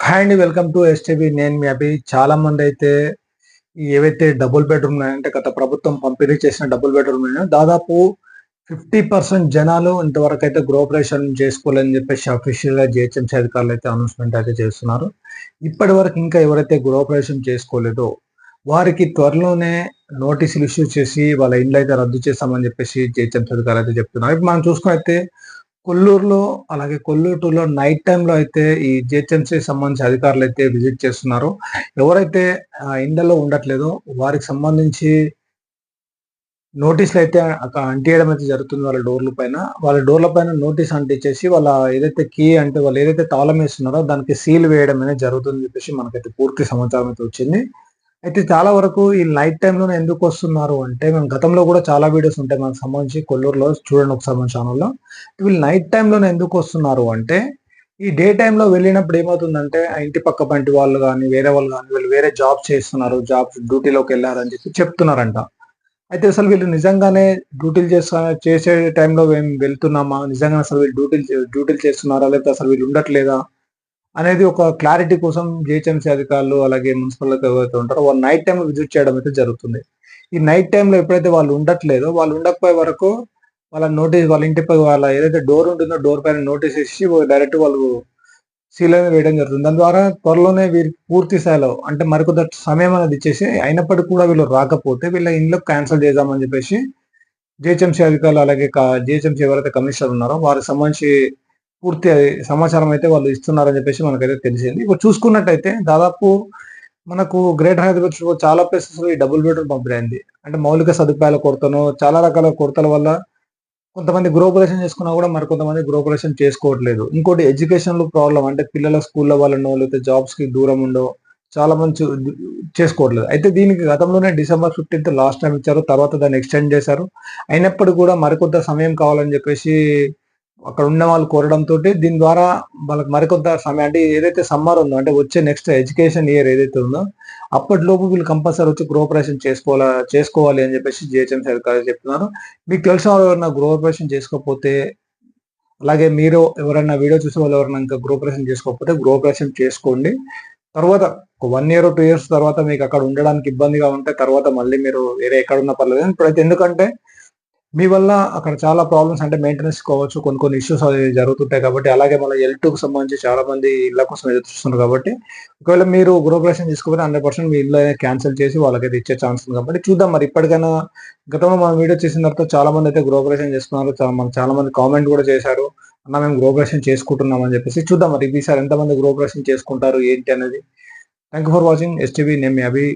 Hi అండి welcome to STV నేను మీ అభి. చాలా మంది అయితే ఏవైతే డబుల్ బెడ్రూమ్ అంటే గత ప్రభుత్వం పంపిణీ చేసిన డబుల్ బెడ్రూమ్ ఉన్నాయో దాదాపు ఫిఫ్టీ పర్సెంట్ జనాలు ఇంతవరకు అయితే గృహప్రవేశం చేసుకోవాలని చెప్పేసి అఫీషియల్గా జిహెచ్ఎంసీ అధికారులు అయితే అనౌన్స్మెంట్ అయితే చేస్తున్నారు. ఇప్పటి వరకు ఇంకా ఎవరైతే గృహప్రవేశం చేసుకోలేదో వారికి త్వరలోనే నోటీసులు ఇష్యూ చేసి వాళ్ళ ఇండ్లు అయితే రద్దు చేస్తామని చెప్పేసి జిహెచ్ఎంసీ అధికారులు అయితే చెప్తున్నారు. ఇప్పుడు మనం చూసుకుని అయితే కొల్లూరులో అలాగే కొల్లూరులో నైట్ టైంలో అయితే ఈ జిహెచ్ఎంసీ సంబంధించి అధికారులు అయితే విజిట్ చేస్తున్నారు. ఎవరైతే ఆ, ఉండట్లేదో వారికి సంబంధించి నోటీసులు అయితే అక- అంటియడం అయితే జరుగుతుంది వాళ్ళ డోర్ల పైన. వాళ్ళ డోర్ల పైన నోటీస్ అంటించేసి వాళ్ళ ఏదైతే కీ అంటే వాళ్ళు ఏదైతే తాళం వేస్తున్నారో దానికి సీల్ వేయడం అనేది జరుగుతుంది చెప్పేసి మనకైతే పూర్తి సమాచారం అయితే వచ్చింది. అయితే చాలా వరకు ఈ నైట్ టైంలోనే ఎందుకు వస్తున్నారు అంటే మేము గతంలో కూడా చాలా వీడియోస్ ఉంటాయి మనకు సంబంధించి కొల్లూరులో చూడండి ఒకసారి మన ఛానల్లో వీళ్ళు నైట్ టైంలోనే ఎందుకు వస్తున్నారు అంటే ఈ డే టైంలో వెళ్ళినప్పుడు ఏమవుతుందంటే ఆ ఇంటి పక్క పంటి వాళ్ళు కానీ వేరే వాళ్ళు కానీ వీళ్ళు వేరే జాబ్ చేస్తున్నారు జాబ్ డ్యూటీలోకి వెళ్ళారని చెప్పి చెప్తున్నారంట. అయితే అసలు వీళ్ళు నిజంగానే డ్యూటీలు చేస్తా చేసే టైంలో మేము వెళ్తున్నామా? నిజంగా అసలు వీళ్ళు డ్యూటీలు డ్యూటీలు చేస్తున్నారా? లేకపోతే అసలు వీళ్ళు ఉండట్లేదా? అనేది ఒక క్లారిటీ కోసం జిహెచ్ఎంసీ అధికారులు అలాగే మున్సిపల్ ఎవరైతే ఉంటారో వాళ్ళు నైట్ టైం విజిట్ చేయడం అయితే జరుగుతుంది. ఈ నైట్ టైంలో ఎప్పుడైతే వాళ్ళు ఉండట్లేదో వాళ్ళు ఉండకపోయే వరకు వాళ్ళ నోటీస్ వాళ్ళ ఇంటిపై వాళ్ళ ఏదైతే డోర్ ఉంటుందో డోర్ పైన నోటీస్ ఇచ్చి డైరెక్ట్ వాళ్ళు సీల్ అనేది వేయడం జరుగుతుంది. దాని ద్వారా త్వరలోనే వీరికి పూర్తి స్థాయిలో అంటే మరికొంత సమయం అనేది ఇచ్చేసి అయినప్పటికీ కూడా వీళ్ళు రాకపోతే వీళ్ళ ఇంట్లో క్యాన్సిల్ చేద్దామని చెప్పేసి జిహెచ్ఎంసీ అధికారులు అలాగే జిహెచ్ఎంసీ ఎవరైతే కమిషనర్ ఉన్నారో వారికి సంబంధించి పూర్తి సమాచారం అయితే వాళ్ళు ఇస్తున్నారని చెప్పేసి మనకైతే తెలిసింది. ఇప్పుడు చూసుకున్నట్టయితే దాదాపు మనకు గ్రేటర్ హైదరాబాద్లో చాలా ప్లేసెస్ ఈ డబుల్ బెడ్రూమ్ పంపిణీ అంటే మౌలిక సదుపాయాల కొరతను చాలా రకాల కొరతల వల్ల కొంతమంది గ్రోపరేషన్ చేసుకున్నా కూడా మరి కొంతమంది గ్రోపరేషన్ చేసుకోవట్లేదు. ఇంకోటి ఎడ్యుకేషన్లో ప్రాబ్లం అంటే పిల్లల స్కూల్లో వాళ్ళనో లేకపోతే జాబ్స్కి దూరం ఉండో చాలా మంచి చేసుకోవట్లేదు. అయితే దీనికి గతంలోనే డిసెంబర్ ఫిఫ్టీన్త్ లాస్ట్ టైం ఇచ్చారు తర్వాత దాన్ని ఎక్స్టెండ్ చేశారు. అయినప్పటికీ కూడా మరికొంత సమయం కావాలని చెప్పేసి అక్కడ ఉన్న వాళ్ళు కోరడంతో దీని ద్వారా వాళ్ళకి మరికొంత సమయం అంటే ఏదైతే సమ్మర్ ఉందో అంటే వచ్చే నెక్స్ట్ ఎడ్యుకేషన్ ఇయర్ ఏదైతే ఉందో అప్పటిలోపు వీళ్ళు కంపల్సరీ వచ్చి గృహప్రవేశం చేసుకోవాలా చేసుకోవాలి అని చెప్పేసి జిహెచ్ఎంసీ అధికారులు చెప్తున్నారు. మీకు తెలిసిన వాళ్ళు ఎవరైనా గృహప్రవేశం చేసుకోకపోతే అలాగే మీరు ఎవరైనా వీడియో చూసే వాళ్ళు ఎవరైనా ఇంకా గృహప్రవేశం చేసుకోకపోతే గృహప్రవేశం చేసుకోండి. తర్వాత ఒక వన్ ఇయర్ టూ ఇయర్స్ తర్వాత మీకు అక్కడ ఉండడానికి ఇబ్బందిగా ఉంటే తర్వాత మళ్ళీ మీరు వేరే ఎక్కడ ఉన్నా పర్లేదు. ఇప్పుడైతే ఎందుకంటే మీ వల్ల అక్కడ చాలా ప్రాబ్లమ్స్ అంటే మెయింటెనెన్స్ కావచ్చు కొన్ని కొన్ని ఇష్యూస్ అవి జరుగుతుంటాయి కాబట్టి అలాగే మన ఎల్ టూకి సంబంధించి చాలా మంది ఇళ్ళ కోసం ఎదురు చూస్తున్నారు కాబట్టి ఒకవేళ మీరు గృహప్రవేశం తీసుకోకపోతే హండ్రెడ్ పర్సెంట్ మీ ఇల్లు క్యాన్సిల్ చేసి వాళ్ళకైతే ఇచ్చే ఛాన్స్ ఉంది కాబట్టి చూద్దాం మరి. ఇప్పటికైనా గతంలో మనం వీడియో చేసిన తర్వాత చాలా మంది అయితే గృహప్రవేశం చేసుకున్నారు. చాలా చాలా మంది కామెంట్ కూడా చేశారు. అన్న మేము గృహప్రవేశం చేసుకుంటున్నాం అని చెప్పేసి చూద్దాం మరి. ఈసారి ఎంతమంది గృహప్రవేశం చేసుకుంటారు ఏంటి అనేది. Thank you for watching STV నేను మీ అభి.